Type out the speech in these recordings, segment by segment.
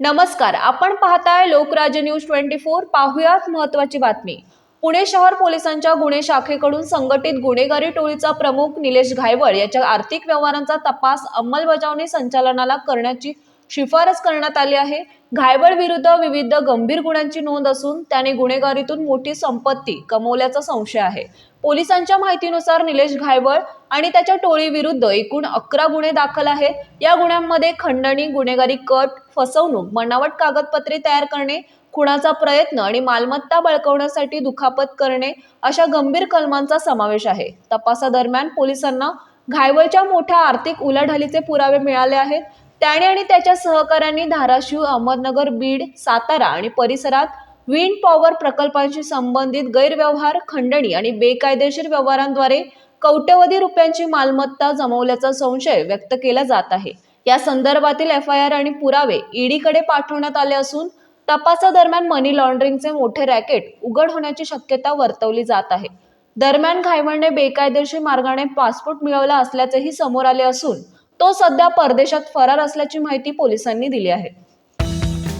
नमस्कार आपण पाहताय लोकराज्य न्यूज ट्वेंटी फोर. पाहुयात महत्वाची बातमी. पुणे शहर पोलिसांच्या गुन्हे शाखेकडून संघटित गुन्हेगारी टोळीचा प्रमुख निलेश घायवळ याच्या आर्थिक व्यवहारांचा तपास अंमलबजावणी संचालनाला करण्याची शिफारस करण्यात आली आहे. घायबळ विरुद्ध विविध गंभीर गुन्ह्यांची नोंद असून त्याने गुन्हेगारीतून मोठी संपत्ती कमवल्याचा संशय आहे. पोलिसांच्या माहितीनुसार निलेश घायबळ आणि त्याच्या टोळीविरुद्ध एकूण अकरा गुन्हे दाखल आहेत या गुन्ह्यांमध्ये खंडणी गुन्हेगारी कट फसवणूक बनावट कागदपत्रे तयार करणे खुणाचा प्रयत्न आणि मालमत्ता बळकवण्यासाठी दुखापत करणे अशा गंभीर कलमांचा समावेश आहे. तपासादरम्यान पोलिसांना घायवळच्या मोठ्या आर्थिक उलाढालीचे पुरावे मिळाले आहेत. त्याने आणि त्याच्या सहकाऱ्यांनी धाराशिव अहमदनगर बीड सातारा आणि परिसरात विंड पॉवर प्रकल्पांशी संबंधित गैरव्यवहार खंडणी आणि बेकायदेशीर व्यवहारांद्वारे कोट्यवधी रुपयांची मालमत्ता जमवल्याचा संशय व्यक्त केला जात आहे. या संदर्भातील एफ आय आर आणि पुरावे ईडीकडे पाठवण्यात आले असून तपासादरम्यान मनी लॉन्ड्रिंगचे मोठे रॅकेट उघड होण्याची शक्यता वर्तवली जात आहे. दरम्यान घायवळने बेकायदेशीर मार्गाने पासपोर्ट मिळवला असल्याचेही समोर आले असून तो सध्या परदेशात फरार असल्याची माहिती पोलिसांनी दिली आहे.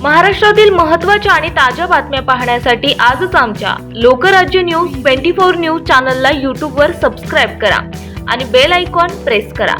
महाराष्ट्रातील महत्त्वाच्या आणि ताज्या बातम्या पाहण्यासाठी आजच आमच्या Lokrajya news twenty four news चॅनलला यूट्यूबवर सबस्क्राईब करा आणि बेल आयकॉन प्रेस करा.